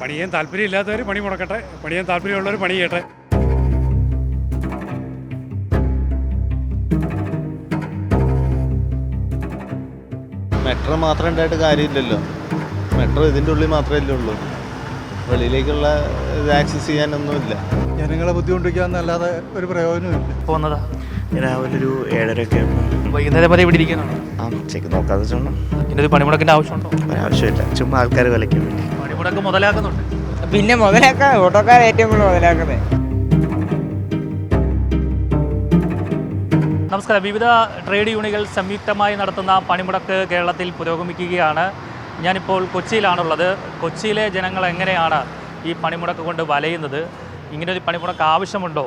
പണിയാൻ താല്പര്യമില്ലാത്തവർ പണി മുടക്കട്ടെ. പണിയാൻ താല്പര്യമുള്ളവർ പണി ചെയ്യട്ടെ. മെട്രോ മാത്രം ഉണ്ടായിട്ട് കാര്യമില്ലല്ലോ. മെട്രോ ഇതിന്റെ ഉള്ളിൽ മാത്രമേ ഉള്ളൂ വെളിയിലേക്കുള്ള ഇത് ആക്സസ് ചെയ്യാനൊന്നുമില്ല. ജനങ്ങളെ ബുദ്ധിമുട്ടിക്കാന്നല്ലാതെ ഒരു പ്രയോജനമില്ല പോകുന്നതാ രാവിലെ ഒരു ഏഴരയൊക്കെ വൈകുന്നേരം വരെ ഇവിടെ ഇരിക്കാനാണ് ആ ഉച്ചയ്ക്ക് നോക്കാതെ വെച്ചോളാം. ഇതിന്റെ ഒരു പണിമുടക്കിന്റെ ആവശ്യമുണ്ടോ? ആവശ്യമില്ല ചുമ്മാ ആൾക്കാർ വിലയ്ക്ക് വേണ്ടി. പണിമുടക്ക് മുതലാക്കുന്നുണ്ട്. പിന്നെ മുതലാക്കാൻ ഓട്ടോക്കാർ ഏറ്റവും കൂടുതൽ മുതലാക്കുന്നത് നമസ്കാരം. വിവിധ ട്രേഡ് യൂണിയനുകൾ സംയുക്തമായി നടത്തുന്ന പണിമുടക്ക് കേരളത്തിൽ പുരോഗമിക്കുകയാണ്. ഞാനിപ്പോൾ കൊച്ചിയിലാണുള്ളത്. കൊച്ചിയിലെ ജനങ്ങൾ എങ്ങനെയാണ് ഈ പണിമുടക്ക് കൊണ്ട് വലയുന്നത്? ഇങ്ങനൊരു ഒരു പണിമുടക്ക് ആവശ്യമുണ്ടോ?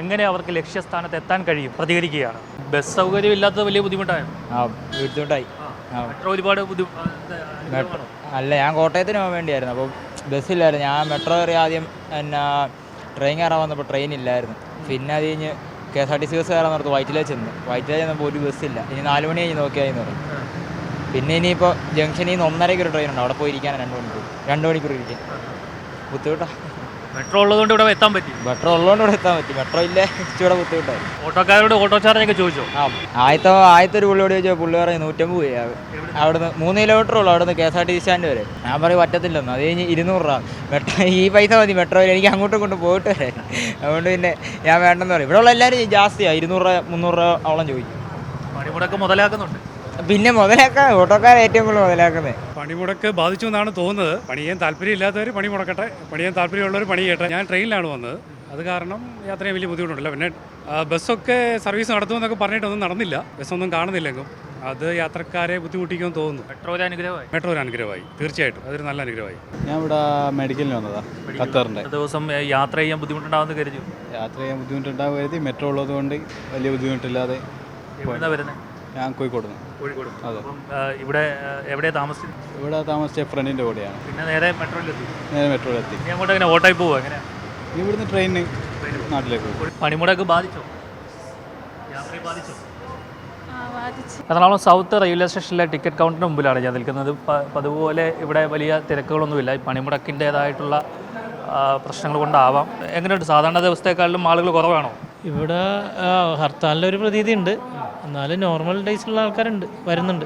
എങ്ങനെ അവർക്ക് ലക്ഷ്യസ്ഥാനത്ത് എത്താൻ കഴിയും? പ്രതികരിക്കുകയാണ്. ബസ് സൗകര്യം ഇല്ലാത്തത് വലിയ ബുദ്ധിമുട്ടായിരുന്നു ആ ബുദ്ധിമുട്ടായി. മെട്രോ ഒരുപാട് ബുദ്ധി മെട്രോ അല്ല ഞാൻ കോട്ടയത്തിന് പോകാൻ വേണ്ടിയായിരുന്നു. അപ്പോൾ ബസ്സില്ലായിരുന്നു. ഞാൻ മെട്രോ കയറി ആദ്യം എന്നാ ട്രെയിൻ കയറാൻ വന്നപ്പോൾ ട്രെയിൻ ഇല്ലായിരുന്നു. പിന്നെ അത് കഴിഞ്ഞ് K S R T C bus കയറാൻ നിർത്ത്. വൈറ്റിലേ ചെന്ന്. വൈറ്റിലേ ചെന്നപ്പോൾ ഒരു ബസ്സില്ല ഇനി നാല് മണി കഴിഞ്ഞ് നോക്കിയായിരുന്നു പറഞ്ഞു പിന്നെ ഇനിയിപ്പോൾ ജംഗ്ഷനിൽ നിന്ന് ഒന്നരയ്ക്ക് ഒരു ട്രെയിൻ ഉണ്ട്. അവിടെ പോയി രണ്ട് മണിക്കൂർ. രണ്ട് മണിക്കൂർ ഇരിക്കാൻ. ബുദ്ധിമുട്ടാ. മെട്രോ ഉള്ളതുകൊണ്ട് ഇവിടെ എത്താൻ പറ്റി. മെട്രോ ഉള്ളതുകൊണ്ട് ഇവിടെ എത്താൻ പറ്റി. മെട്രോ ഇല്ലേ? ഇവിടെ ബുദ്ധിമുട്ടായി. ഓട്ടോക്കാരോട് ഓട്ടോ ചാർജൊക്കെ ചോദിച്ചോ? ആ ആദ്യത്തെ ആദ്യത്തെ ഒരു പുള്ളിയോട് ചോദിച്ചോ പുള്ളി പറയും നൂറ്റമ്പത് പോയി. അവിടുന്ന് മൂന്ന് കിലോമീറ്റർ ഉള്ളു. അവിടുന്ന് K S R T C stand വരെ. ഞാൻ പറയും പറ്റത്തില്ലെന്ന്. അത് കഴിഞ്ഞ് ഇരുന്നൂറ് രൂപ. മെട്രോ ഈ പൈസ മതി മെട്രോയിൽ എനിക്ക് അങ്ങോട്ടും ഇങ്ങോട്ടും പോയിട്ട് വരെ അതുകൊണ്ട് പിന്നെ ഞാൻ വേണ്ടെന്ന് പറയും. ഇവിടെ ഉള്ള എല്ലാവരും ജാസ്തിയാണ് ഇരുന്നൂറ് രൂപ മുന്നൂറ് രൂപ അവളം ചോദിക്കും. പണിമുടക്ക് മുതലാക്കുന്നുണ്ട്. പിന്നെ മുതലാക്കാൻ ഓട്ടോക്കാർ ഏറ്റവും കൂടുതൽ മുതലാക്കുന്നത്. പണിമുടക്ക് ബാധിച്ചു എന്നാണ് തോന്നുന്നത്. പണിയാൻ താല്പര്യമില്ലാത്തവർ പണി മുടക്കട്ടെ പണിയാൻ താല്പര്യമുള്ളവർ പണി ചെയ്യട്ടെ. ഞാൻ ട്രെയിനിലാണ് വന്നത്. അത് കാരണം യാത്രയും വലിയ ബുദ്ധിമുട്ടുണ്ടല്ലോ. പിന്നെ ബസ്സൊക്കെ സർവീസ് നടത്തുമെന്നൊക്കെ പറഞ്ഞിട്ടൊന്നും നടന്നില്ല. ബസ്സൊന്നും കാണുന്നില്ലെങ്കിലും അത് യാത്രക്കാരെ ബുദ്ധിമുട്ടിക്കുമെന്ന് തോന്നുന്നു. മെട്രോ ഒരു അനുഗ്രഹമായി. മെട്രോ ഒരു അനുഗ്രഹമായി. തീർച്ചയായിട്ടും. അതൊരു നല്ല അനുഗ്രഹമായി. ഞാൻ ഇവിടെ മെഡിക്കലിന് വന്നതാ ഖത്തറിന്റെ. ദിവസം യാത്ര ചെയ്യാൻ ബുദ്ധിമുട്ടുണ്ടാവുമെന്ന് കരുതി. യാത്ര ചെയ്യാൻ ബുദ്ധിമുട്ടുണ്ടാവുക കരുതി മെട്രോ ഉള്ളത് കൊണ്ട് വലിയ ബുദ്ധിമുട്ടില്ലാതെ വരുന്നത് ഞാൻ കോഴിക്കോട്. അതെ. ഇവിടെ എവിടെയാണ് താമസിച്ചത്? ഇവിടെ താമസിച്ച ഫ്രണ്ടിന്റെ കൂടെയാണ്. പിന്നെ നേരെ മെട്രോയിലെത്തി. നേരെ മെട്രോയിലെത്തി. അങ്ങോട്ട് എങ്ങനെ ഓട്ടോയിൽ പോവുക എങ്ങനെയാ? ഇവിടുന്ന് ട്രെയിനിന് നാട്ടിലേക്ക് പണിമുടക്ക് ബാധിച്ചോ? യാത്രയെ ബാധിച്ചോ? എറണാകുളം സൗത്ത് റെയിൽവേ സ്റ്റേഷനിലെ ടിക്കറ്റ് കൗണ്ടറിന് മുമ്പിലാണ് ഞാൻ നിൽക്കുന്നത്. അതുപോലെ ഇവിടെ വലിയ തിരക്കുകളൊന്നുമില്ല. ഈ പണിമുടക്കിന്റേതായിട്ടുള്ള പ്രശ്നങ്ങൾ കൊണ്ടാവാം. എങ്ങനെയുണ്ട്? സാധാരണ ദിവസത്തെക്കാളിലും ആളുകൾ കുറവാണോ? ഇവിടെ ഹർത്താലിന്റെ ഒരു പ്രതീതി ഉണ്ട് എന്നാലും നോർമൽ ഡേയ്സിലുള്ള ആൾക്കാരുണ്ട് വരുന്നുണ്ട്.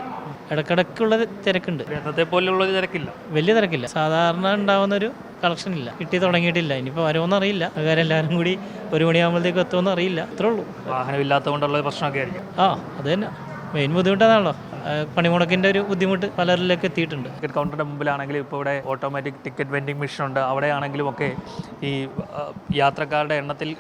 ഇടക്കിടക്കുള്ള തിരക്കുണ്ട്. നേരത്തെ പോലെയുള്ള തിരക്കില്ല. വലിയ തിരക്കില്ല. സാധാരണ ഉണ്ടാവുന്ന ഒരു കളക്ഷൻ ഇല്ല. കിട്ടി തുടങ്ങിയിട്ടില്ല. ഇനിയിപ്പോൾ വരുമെന്ന് അറിയില്ല. അതുകാരം എല്ലാവരും കൂടി ഒരു മണിയാകുമ്പോഴത്തേക്ക് എത്തുമെന്ന് അറിയില്ല. അത്രേ ഉള്ളൂ. വാഹനമില്ലാത്തതുകൊണ്ടുള്ള പ്രശ്നമൊക്കെ ആയിരിക്കും. ആ അത് തന്നെ. മെയിൻ ബുദ്ധിമുട്ടാണല്ലോ. പണിമുടക്കിന്റെ ഒരു ബുദ്ധിമുട്ട് പലരിലേക്ക് എത്തിയിട്ടുണ്ട്. ടിക്കറ്റ് കൗണ്ടറിന്റെ മുമ്പിലാണെങ്കിലും ഇപ്പോൾ ഇവിടെ ഓട്ടോമാറ്റിക് ടിക്കറ്റ് വെൻഡിങ് മെഷീൻ ഉണ്ട്. അവിടെയാണെങ്കിലും ഒക്കെ ഈ യാത്രക്കാരുടെ എണ്ണത്തിൽ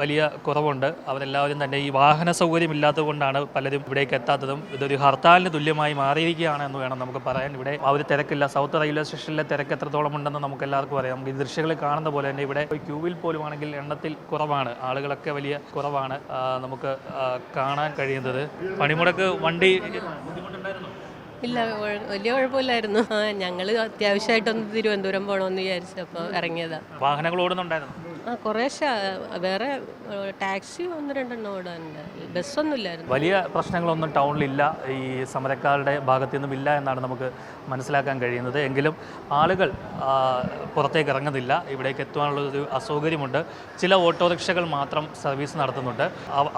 വലിയ കുറവുണ്ട്. അവരെല്ലാവരും തന്നെ ഈ വാഹന സൗകര്യം ഇല്ലാത്തത് കൊണ്ടാണ് പലരും ഇവിടേക്ക് എത്താത്തതും ഇതൊരു ഹർത്താലിന് തുല്യമായി മാറിയിരിക്കുകയാണ് എന്ന് വേണം നമുക്ക് പറയാൻ. ഇവിടെ ഒരു തിരക്കില്ല. സൗത്ത് റെയിൽവേ സ്റ്റേഷനിലെ തിരക്ക് എത്രത്തോളം ഉണ്ടെന്ന് നമുക്ക് എല്ലാവർക്കും അറിയാം. ഈ ദൃശ്യങ്ങളിൽ കാണുന്ന പോലെ തന്നെ ഇവിടെ ക്യൂവിൽ പോലും ആണെങ്കിൽ എണ്ണത്തിൽ കുറവാണ്. ആളുകളൊക്കെ വലിയ കുറവാണ് നമുക്ക് കാണാൻ കഴിയുന്നത്. പണിമുടക്ക് വണ്ടി ഇല്ല വലിയ കുഴപ്പമില്ലായിരുന്നു. ഞങ്ങൾ അത്യാവശ്യമായിട്ടൊന്ന് തിരുവനന്തപുരം പോകണമെന്ന് വിചാരിച്ചപ്പോൾ ഇറങ്ങിയതാ. വാഹനങ്ങൾ ഓടുന്നുണ്ടായിരുന്നു ആ കുറേശ്ശെ വേറെ ടാക്സി ഒന്ന് രണ്ടെണ്ണം ഓടാനുണ്ട്. ബസ്സൊന്നുമില്ലായിരുന്നു. വലിയ പ്രശ്നങ്ങളൊന്നും ടൗണിലില്ല. ഈ സമരക്കാരുടെ ഭാഗത്തു നിന്നും ഇല്ല എന്നാണ് നമുക്ക് മനസ്സിലാക്കാൻ കഴിയുന്നത്. എങ്കിലും ആളുകൾ പുറത്തേക്ക് ഇറങ്ങുന്നില്ല. ഇവിടേക്ക് എത്തുവാനുള്ള ഒരു അസൗകര്യമുണ്ട്. ചില ഓട്ടോറിക്ഷകൾ മാത്രം സർവീസ് നടത്തുന്നുണ്ട്.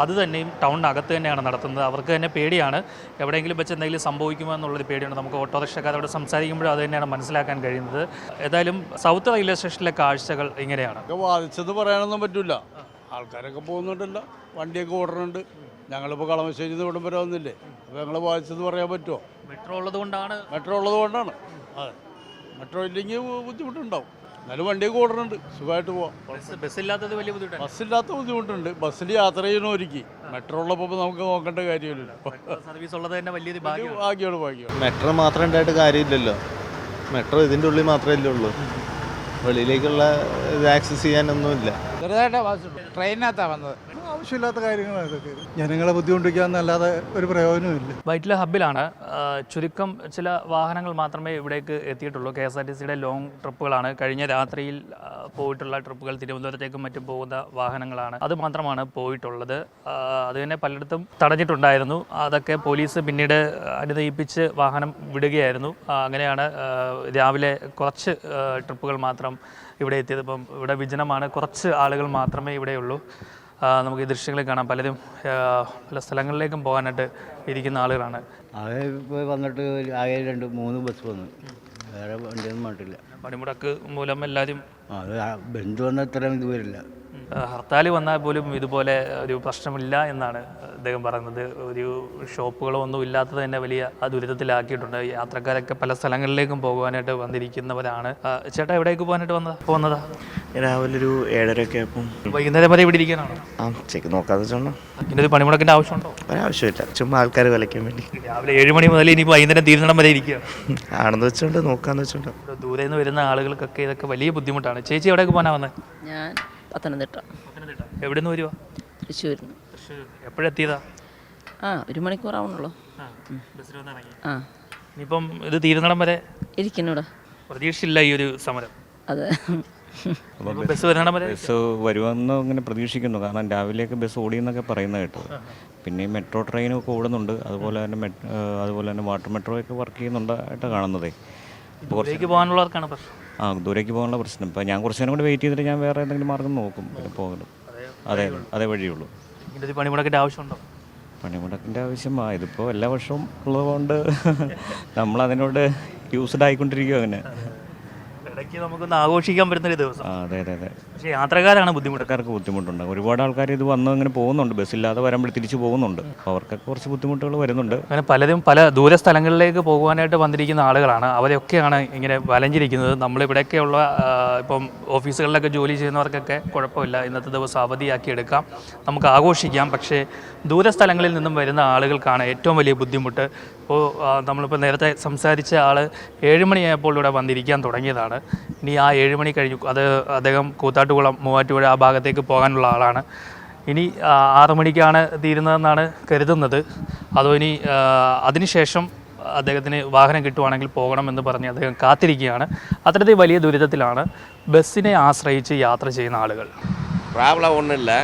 അത് തന്നെയും ടൗണിനകത്ത് തന്നെയാണ് നടത്തുന്നത്. അവർക്ക് തന്നെ പേടിയാണ്. എവിടെയെങ്കിലും വെച്ച് എന്തെങ്കിലും സംഭവിക്കുമോ എന്നുള്ളൊരു പേടിയുണ്ട്. നമുക്ക് ഓട്ടോറിക്ഷക്കാരോട് സംസാരിക്കുമ്പോഴും അത് തന്നെയാണ് മനസ്സിലാക്കാൻ കഴിയുന്നത്. ഏതായാലും സൗത്ത് റെയിൽവേ സ്റ്റേഷനിലെ കാഴ്ചകൾ ഇങ്ങനെയാണ്. ബാധിച്ചത് പറയാനൊന്നും പറ്റില്ല ആൾക്കാരൊക്കെ പോകുന്നുണ്ടല്ലോ. വണ്ടിയൊക്കെ ഓടുന്നുണ്ട്. ഞങ്ങളിപ്പോൾ കളമശ്ശേരി നിന്ന് ഇവിടം വരെ വന്നില്ലേ? അപ്പോൾ ഞങ്ങൾ വായിച്ചത് പറയാൻ പറ്റുമോ മെട്രോ ഉള്ളത് കൊണ്ടാണ്. മെട്രോ ഉള്ളത് കൊണ്ടാണ്. അതെ. മെട്രോ ഇല്ലെങ്കിൽ ബുദ്ധിമുട്ടുണ്ടാവും. എന്നാലും വണ്ടിയൊക്കെ ഓടുന്നുണ്ട്. സുഖമായിട്ട് പോവാം. ബസ് ബസ്സില്ലാത്തത് വലിയ ബുദ്ധിമുട്ടാണ്. ബസ്സില്ലാത്ത ബുദ്ധിമുട്ടുണ്ട്. ബസ്സിൽ യാത്ര ചെയ്യണമായിരിക്കും മെട്രോ ഉള്ളപ്പോൾ നമുക്ക് നോക്കേണ്ട കാര്യമില്ലല്ലോ. സർവീസ് ഉള്ളത് തന്നെ വലിയൊരു ഭാഗ്യമാണ്. ഭാഗ്യമാണ് ഭാഗ്യമാണ്. മെട്രോ മാത്രം ഉണ്ടായിട്ട് കാര്യമില്ലല്ലോ. മെട്രോ ഇതിന്റെ ഉള്ളിൽ മാത്രമല്ലേ ഉള്ളൂ. വെളിയിലേക്കുള്ള ഇത് ആക്സസ് ചെയ്യാനൊന്നുമില്ല. ചെറുതായിട്ട് ട്രെയിനിനകത്താണ് വന്നത്. ആവശ്യമില്ലാത്ത കാര്യങ്ങളാണ് ഇതൊക്കെ. ജനങ്ങളെ ബുദ്ധിമുട്ടിക്കാന്നല്ലാതെ ഒരു പ്രയോജനമില്ല വൈറ്റില ഹബിലാണ് ചുരുക്കം ചില വാഹനങ്ങൾ മാത്രമേ ഇവിടേക്ക് എത്തിയിട്ടുള്ളൂ. കെ എസ് ആർ ടി സിയുടെ ലോങ് ട്രിപ്പുകളാണ് കഴിഞ്ഞ രാത്രിയിൽ പോയിട്ടുള്ള ട്രിപ്പുകൾ തിരുവനന്തപുരത്തേക്കും മറ്റും പോകുന്ന വാഹനങ്ങളാണ്. അത് മാത്രമാണ് പോയിട്ടുള്ളത്. അത് തന്നെ പലയിടത്തും തടഞ്ഞിട്ടുണ്ടായിരുന്നു. അതൊക്കെ പോലീസ് പിന്നീട് അനുനയിപ്പിച്ച് വാഹനം വിടുകയായിരുന്നു. അങ്ങനെയാണ് രാവിലെ കുറച്ച് ട്രിപ്പുകൾ മാത്രം ഇവിടെ എത്തിയത്. ഇപ്പം ഇവിടെ വിജനമാണ്. കുറച്ച് ആളുകൾ മാത്രമേ ഇവിടെയുള്ളൂ നമുക്ക് ഈ ദൃശ്യങ്ങളിൽ കാണാം. പലരും പല സ്ഥലങ്ങളിലേക്കും പോകാനായിട്ട് ഇരിക്കുന്ന ആളുകളാണ്. ആകെ ഇപ്പോൾ വന്നിട്ട് ആകെ രണ്ട് മൂന്ന് ബസ് വന്നു. വേറെ വണ്ടിയൊന്നും വന്നിട്ടില്ല. പണിമുടക്ക് മൂലം എല്ലാവരും അത് ബന്ധു വന്നാൽ ഇത്രയും ഇത് വരില്ല ഹർത്താൽ വന്നാൽ പോലും ഇതുപോലെ ഒരു പ്രശ്നമില്ല എന്നാണ് അദ്ദേഹം പറയുന്നത് ഒരു ഷോപ്പുകളൊന്നും ഇല്ലാത്തത് തന്നെ വലിയ ആ ദുരിതത്തിലാക്കിയിട്ടുണ്ട്. യാത്രക്കാരൊക്കെ പല സ്ഥലങ്ങളിലേക്കും പോകുവാനായിട്ട് വന്നിരിക്കുന്നവരാണ്. ചേട്ടാ എവിടേക്ക് പോകാനായിട്ട് വന്നത് പോകുന്നതാ? രാവിലെ ഒരു ഏഴരയൊക്കെ ആയപ്പം വൈകുന്നേരം വരെ ഇവിടെ ഇരിക്കാനാണോ? ആ ചെക്ക് നോക്കാതെ ഇങ്ങനെ ഒരു പണിമുടക്കിന്റെ ആവശ്യമുണ്ടോ? ഒരാവശ്യമില്ല. ചുമ്മാ ആൾക്കാർ വിലയ്ക്കാൻ വേണ്ടി. രാവിലെ ഏഴ് മണി മുതൽ ഇനി വൈകുന്നേരം തീരുന്നിടം വരെ ഇരിക്കുക ആണെന്ന് വെച്ചോണ്ട് നോക്കാന്ന് വെച്ചോണ്ട്. ദൂരെ നിന്ന് വരുന്ന ആളുകൾക്കൊക്കെ ഇതൊക്കെ വലിയ ബുദ്ധിമുട്ടാണ്. ചേച്ചി എവിടേക്ക് പോകാനാ വന്നത് ഞാൻ പത്തനംതിട്ട. എവിടെ നിന്ന് വരുവാ? തൃശ്ശൂരിൽ നിന്ന്. എപ്പോഴെത്തിയതാ? ആ ഒരു മണിക്കൂർ ആവണല്ലോ ആ. ഇനിയിപ്പം ഇത് തീരുന്നിടം വരെ ഇരിക്കുന്നുവിടെ പ്രതീക്ഷയില്ല ഈ ഒരു സമരം. അതെ. ഇനിയിപ്പം ബസ് വരെ ബസ് വരുമെന്ന് ഇങ്ങനെ പ്രതീക്ഷിക്കുന്നു. കാരണം രാവിലെയൊക്കെ ബസ് ഓടിയെന്നൊക്കെ പറയുന്നത് കേട്ടു. പിന്നെ ഈ മെട്രോ ഒക്കെ ഓടുന്നുണ്ട്. അതുപോലെ തന്നെ മെട് ഏഹ് അതുപോലെ തന്നെ വാട്ടർ മെട്രോ ഒക്കെ വർക്ക് ചെയ്യുന്നുണ്ടായിട്ട് കാണുന്നതേ. ഇപ്പോൾ കുറച്ച് ദൂരേക്ക് പോകാനുള്ളവർക്കാണ് പ്രശ്നം. ആ ദൂരേക്ക് പോകാനുള്ള പ്രശ്നം. ഇപ്പോൾ ഞാൻ കുറച്ച് നേരം കൂടി വെയിറ്റ് ചെയ്തിട്ട് ഞാൻ വേറെ എന്തെങ്കിലും മാർഗം നോക്കും. പിന്നെ പോകുന്നത് അതെ അതേ വഴിയുള്ളൂ ഇങ്ങനെ ഒരു പണിമുടക്കിന്റെ ആവശ്യമുണ്ടോ? പണിമുടക്കിന്റെ ആവശ്യം ആ ഇതിപ്പോൾ എല്ലാ വർഷവും ഉള്ളതുകൊണ്ട് നമ്മൾ അതിനോട് യൂസ്ഡ് ആയിക്കൊണ്ടിരിക്കും അങ്ങനെ ഇടയ്ക്ക് നമുക്കൊന്ന് ആഘോഷിക്കാൻ പറ്റുന്നൊരു ദിവസം. ആ അതെ അതെ അതെ. പക്ഷേ യാത്രക്കാരാണ് ബുദ്ധിമുട്ട് ബുദ്ധിമുട്ടുണ്ട്. ഒരുപാട് ആൾക്കാർ ഇത് വന്ന് അങ്ങനെ പോകുന്നുണ്ട്. ബസ്സില്ലാതെ വരുമ്പോൾ തിരിച്ചു പോകുന്നുണ്ട്. അവർക്കൊക്കെ കുറച്ച് ബുദ്ധിമുട്ടുകൾ വരുന്നുണ്ട്. അങ്ങനെ പലരും പല ദൂര സ്ഥലങ്ങളിലേക്ക് പോകുവാനായിട്ട് വന്നിരിക്കുന്ന ആളുകളാണ്. അവരെയൊക്കെയാണ് ഇങ്ങനെ വലഞ്ഞിരിക്കുന്നത്. നമ്മളിവിടെയൊക്കെയുള്ള ഇപ്പം ഓഫീസുകളിലൊക്കെ ജോലി ചെയ്യുന്നവർക്കൊക്കെ കുഴപ്പമില്ല. ഇന്നത്തെ ദിവസം അവധിയാക്കി എടുക്കാം. നമുക്ക് ആഘോഷിക്കാം. പക്ഷേ ദൂര സ്ഥലങ്ങളിൽ നിന്നും വരുന്ന ആളുകൾക്കാണ് ഏറ്റവും വലിയ ബുദ്ധിമുട്ട്. ഇപ്പോൾ നമ്മളിപ്പോൾ നേരത്തെ സംസാരിച്ച ആൾ ഏഴുമണിയായപ്പോൾ ഇവിടെ വന്നിരിക്കാൻ തുടങ്ങിയതാണ്. ഇനി ആ ഏഴുമണി കഴിഞ്ഞു. അത് അദ്ദേഹം കൂത്താട്ടുകുളം മൂവാറ്റുപുഴ ആ ഭാഗത്തേക്ക് പോകാനുള്ള ആളാണ് ഇനി ആ, ആറ് മണിക്കാണ് തീരുന്നതെന്നാണ് കരുതുന്നത് അതോ ഇനി ആ, അതിനുശേഷം അദ്ദേഹത്തിന് വാഹനം കിട്ടുവാണെങ്കിൽ പോകണമെന്ന് പറഞ്ഞ് അദ്ദേഹം കാത്തിരിക്കുകയാണ് അത്തരത്തിൽ വലിയ ദുരിതത്തിലാണ് ബസ്സിനെ ആശ്രയിച്ച് യാത്ര ചെയ്യുന്ന ആളുകൾ ப்ராப்ளம் ஒன்றும் இல்லை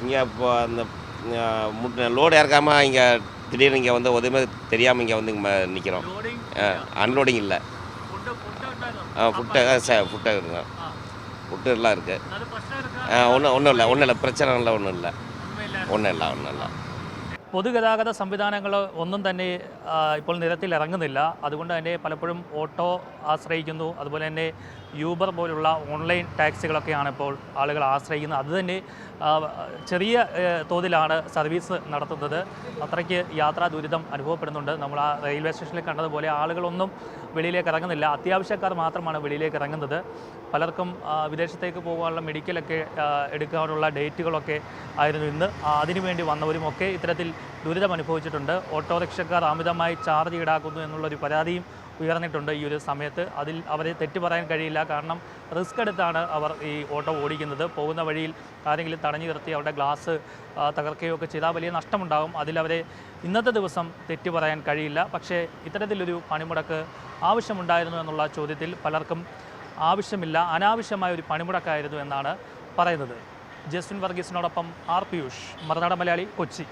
இங்கே இப்போ அந்த லோடு இறக்காமல் இங்கே திடீர்னு இங்கே வந்து உதவி தெரியாமல் இங்கே வந்து நிற்கிறோம் அன்லோடிங் இல்லை ஆ ஃபுட்டு சார் ஃபுட்டு இருக்குங்க ஃபுட்டு எல்லாம் இருக்குது ஒன்றும் ஒன்றும் இல்லை ஒன்றும் இல்லை பிரச்சனை இல்லை ஒன்றும் இல்லை ஒன்றும் இல்லை ஒன்றும் இல்லை പൊതുഗതാഗത സംവിധാനങ്ങൾ ഒന്നും തന്നെ ആ, ഇപ്പോൾ നിരത്തിൽ ഇറങ്ങുന്നില്ല അതുകൊണ്ട് തന്നെ പലപ്പോഴും ഓട്ടോ ആശ്രയിക്കുന്നു അതുപോലെ തന്നെ യൂബർ പോലുള്ള ഓൺലൈൻ ടാക്സികളൊക്കെയാണ് ഇപ്പോൾ ആളുകൾ ആശ്രയിക്കുന്നത് അത് തന്നെ ആ, ചെറിയ തോതിലാണ് സർവീസ് നടത്തുന്നത്. അത്രയ്ക്ക് യാത്രാ ദുരിതം അനുഭവപ്പെടുന്നുണ്ട്. നമ്മൾ ആ റെയിൽവേ സ്റ്റേഷനിൽ കണ്ടതുപോലെ ആളുകളൊന്നും വെളിയിലേക്ക് ഇറങ്ങുന്നില്ല. അത്യാവശ്യക്കാർ മാത്രമാണ് വെളിയിലേക്ക് ഇറങ്ങുന്നത്. പലർക്കും വിദേശത്തേക്ക് പോകാനുള്ള മെഡിക്കലൊക്കെ എടുക്കാനുള്ള ഡേറ്റുകളൊക്കെ ആയിരുന്നു ഇന്ന്. അതിനുവേണ്ടി വന്നവരുമൊക്കെ ഇത്തരത്തിൽ ദുരിതം അനുഭവിച്ചിട്ടുണ്ട് ഓട്ടോറിക്ഷക്കാർ അമിതമായി ചാർജ് ഈടാക്കുന്നു എന്നുള്ളൊരു പരാതിയും ഉയർന്നിട്ടുണ്ട് ഈ ഒരു സമയത്ത്. അതിൽ അവരെ തെറ്റു പറയാൻ കഴിയില്ല. കാരണം റിസ്ക് എടുത്താണ് അവർ ഈ ഓട്ടോ ഓടിക്കുന്നത്. പോകുന്ന വഴിയിൽ ആരെങ്കിലും തടഞ്ഞു നിർത്തി അവരുടെ ഗ്ലാസ് തകർക്കുകയോ ഒക്കെ ചെയ്താൽ വലിയ നഷ്ടമുണ്ടാകും അതിലവരെ ഇന്നത്തെ ദിവസം തെറ്റു പറയാൻ കഴിയില്ല. പക്ഷേ ഇത്തരത്തിലൊരു പണിമുടക്ക് ആവശ്യമുണ്ടായിരുന്നു എന്നുള്ള ചോദ്യത്തിൽ പലർക്കും ആവശ്യമില്ല. അനാവശ്യമായ ഒരു പണിമുടക്കായിരുന്നു എന്നാണ് പറയുന്നത്. ജസ്വിൻ വർഗീസിനോടൊപ്പം ആർ പിയൂഷ് മറുനാട് മലയാളി കൊച്ചി.